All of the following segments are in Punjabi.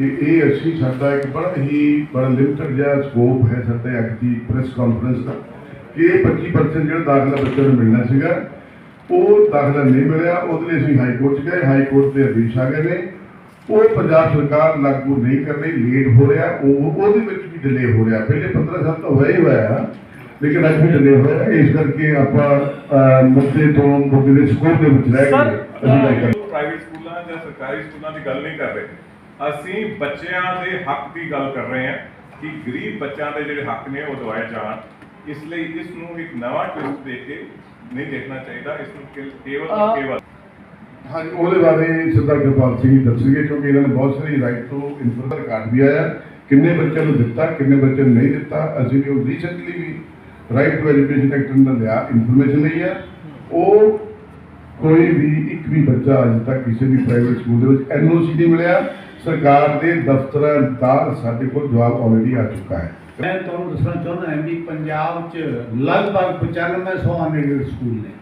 ਕਿ ਇਹ ਅਸੀਂ ਸਾਡਾ ਇੱਕ ਬੜਾ ਹੀ ਬੜਾ ਲਿਮਟਡ ਜਿਹਾ ਸਕੋਪ ਹੈ ਸਾਡੇ ਅੱਜ ਦੀ ਪ੍ਰੈਸ ਕਾਨਫਰੰਸ ਦਾ ਕਿ ਇਹ 25% ਜਿਹੜਾ ਦਾਖਲਾ ਬੱਚਿਆਂ ਨੂੰ ਮਿਲਣਾ ਸੀਗਾ ਉਹ ਦਾਖਲਾ ਨਹੀਂ ਮਿਲਿਆ ਉਹਦੇ ਲਈ ਅਸੀਂ ਹਾਈ ਕੋਰਟ 'ਚ ਗਏ ਹਾਈ ਕੋਰਟ ਦੇ ਆਦੇਸ਼ ਆ ਗਏ ਨੇ। ਉਹ ਪੰਜਾਬ ਸਰਕਾਰ ਲਾਗੂ ਨਹੀਂ ਕਰ ਰਹੀ ਲੇਟ ਹੋ ਰਿਹਾ ਉਹ ਉਹਦੇ ਵਿੱਚ ਵੀ ਡਿਲੇ ਹੋ ਰਿਹਾ। ਪਹਿਲੇ 15 ਸਾਲ ਤਾਂ ਹੋਇਆ ਹੀ ਹੋਇਆ ਲੇਕਿਨ ਅੱਜ ਵੀ ਡਿਲੇ ਹੋਇਆ। ਇਸ ਕਰਕੇ ਆਪਾਂ ਮੁੱਦੇ ਤੋਂ ਮੁੱਦੇ ਦੇ ਸਕੋਪ ਦੇ ਵਿੱਚ ਰਹਿ ਕੇ ਅਸੀਂ ਪ੍ਰਾਈਵੇਟ ਸਕੂਲਾਂ ਜਾਂ ਸਰਕਾਰੀ ਸਕੂਲਾਂ ਦੀ ਗੱਲ ਨਹੀਂ ਕਰ ਰਹੇ। ਅਸੀਂ ਬੱਚਿਆਂ ਦੇ ਹੱਕ ਦੀ ਗੱਲ ਕਰ ਰਹੇ ਹਾਂ ਕਿ ਗਰੀਬ ਬੱਚਿਆਂ ਦੇ ਜਿਹੜੇ ਹੱਕ ਨੇ ਉਹ ਦਵਾਏ ਜਾਣ। ਇਸ ਲਈ ਇਸ ਨੂੰ ਇੱਕ ਨਵਾਂ ਟਵਿਸਟ ਦੇ ਕੇ ਨਹੀਂ ਦੇਖਣਾ ਚਾਹੀਦਾ। ਇਸ ਨੂੰ ਕੇਵਲ ਕੇਵਲ। ਹਾਂਜੀ ਉਹਦੇ ਬਾਰੇ ਸਰਦਾਰ ਕਿਰਪਾਲ ਸਿੰਘ ਜੀ ਦੱਸਣਗੇ ਕਿਉਂਕਿ ਇਹਨਾਂ ਨੇ ਬਹੁਤ ਸਾਰੀ ਰਾਈਟ ਤੋਂ ਇਨਫੋਰਮਰ ਕਾਰਡ ਵੀ ਆਇਆ। ਕਿੰਨੇ ਬੱਚਿਆਂ ਨੂੰ ਦਿੱਤਾ ਕਿੰਨੇ ਬੱਚਿਆਂ ਨੂੰ ਨਹੀਂ ਦਿੱਤਾ ਅਸੀਂ ਵੀ ਉਹ ਰੀਸੈਂਟਲੀ ਵੀ ਰਾਈਟ ਟੂ ਐਜੂਕੇਸ਼ਨ ਐਕਟ ਅੰਦਰ ਲਿਆ ਇਨਫੋਰਮੇਸ਼ਨ ਲਈ ਹੈ ਉਹ ਕੋਈ ਵੀ ਇੱਕ ਵੀ ਬੱਚਾ ਅਜੇ ਤੱਕ ਕਿਸੇ ਵੀ ਪ੍ਰਾਈਵੇਟ ਸਕੂਲ ਦੇ ਵਿੱਚ ਐਨਓਸੀ ਨਹੀਂ ਮਿਲਿਆ। ਸਰਕਾਰ ਦੇ ਦਫ਼ਤਰਾਂ ਦਾ ਸਾਡੇ ਕੋਲ ਜਵਾਬ ਆਲਰੇਡੀ ਆ ਚੁੱਕਾ ਹੈ। ਮੈਂ ਤੁਹਾਨੂੰ ਦੱਸਣਾ ਚਾਹੁੰਦਾ ਹਾਂ ਵੀ ਪੰਜਾਬ 'ਚ ਲਗਭਗ 9500 ਅਨਏਡਡ ਸਕੂਲ ਨੇ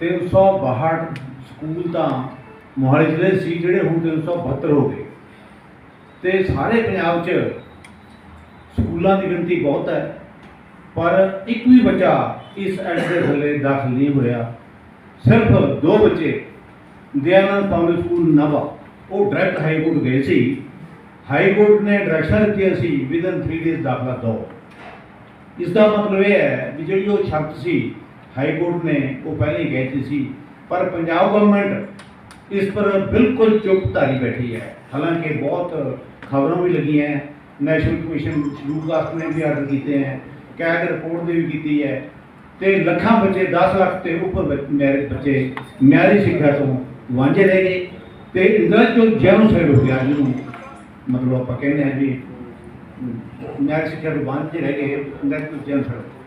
362 ਸਕੂਲ ਤਾਂ ਮੋਹਾਲੀ ਜ਼ਿਲ੍ਹੇ ਸੀ ਜਿਹੜੇ ਹੁਣ 372 ਹੋ ਗਏ। ਤੇ ਸਾਰੇ ਪੰਜਾਬ 'ਚ ਸਕੂਲਾਂ ਦੀ ਗਿਣਤੀ ਬਹੁਤ ਹੈ, ਪਰ ਇੱਕ ਵੀ ਬੱਚਾ ਇਸ ਐਡ ਦੇ ਥੱਲੇ ਦਾਖਲ ਨਹੀਂ ਹੋਇਆ। ਸਿਰਫ ਦੋ ਬੱਚੇ ਦਿਆਨੰਦ ਪਬਲਿਕ ਸਕੂਲ ਨਵਾ ਉਹ ਡਾਇਰੈਕਟ ਹਾਈ ਕੋਰਟ ਗਏ ਸੀ ਹਾਈ ਕੋਰਟ ਨੇ ਡਾਇਰੈਕਸ਼ਨ ਦਿੱਤੀ ਸੀ ਵਿਦਨ 3 ਡੇਜ਼ ਦਾਖਲਾ ਦਿਓ ਇਸ ਦਾ ਮਤਲਬ ਇਹ ਹੈ ਵੀ ਜਿਹੜੀ ਉਹ ਸ਼ਰਤ ਸੀ ਹਾਈ ਕੋਰਟ ਨੇ ਉਹ ਪਹਿਲਾਂ ਹੀ ਕਹਿਤੀ ਸੀ ਪਰ ਪੰਜਾਬ ਗਵਰਨਮੈਂਟ ਇਸ ਪਰ ਬਿਲਕੁਲ ਚੁੱਪ ਧਾਰੀ ਬੈਠੀ ਹੈ ਹਾਲਾਂਕਿ ਬਹੁਤ ਖਬਰਾਂ ਵੀ ਲੱਗੀਆਂ ਹੈ ਨੈਸ਼ਨਲ ਕਮਿਸ਼ਨ ਸ਼ਡਿਊਲ ਕਾਸਟ ਨੇ ਵੀ ਆਰਡਰ ਕੀਤੇ ਹੈ ਕੈਗ ਰਿਪੋਰਟ ਦੀ ਵੀ ਕੀਤੀ ਹੈ ਤੇ ਲੱਖਾਂ ਬੱਚੇ 10 ਲੱਖ ਤੇ ਉੱਪਰ ਮੈਰਿਜ ਬੱਚੇ ਮਿਆਰੀ ਸਿੱਖਿਆ ਤੋਂ ਵਾਂਝੇ ਰਹਿ ਗਏ ਤੇ ਇੰਟੈਲੈਕਚੁਅਲ ਜੈਨੋਸਾਈਡ ਹੋ ਗਿਆ ਜਿਹਨੂੰ ਮਤਲਬ ਆਪਾਂ ਕਹਿੰਦੇ ਹਾਂ ਜੀ ਮਿਆਰੀ ਸਿੱਖਿਆ ਤੋਂ ਵਾਂਝੇ ਰਹਿ ਗਏ ਇੰਟੈਲੈਕਚੁਅਲ ਜੈਨੋਸਾਈਡ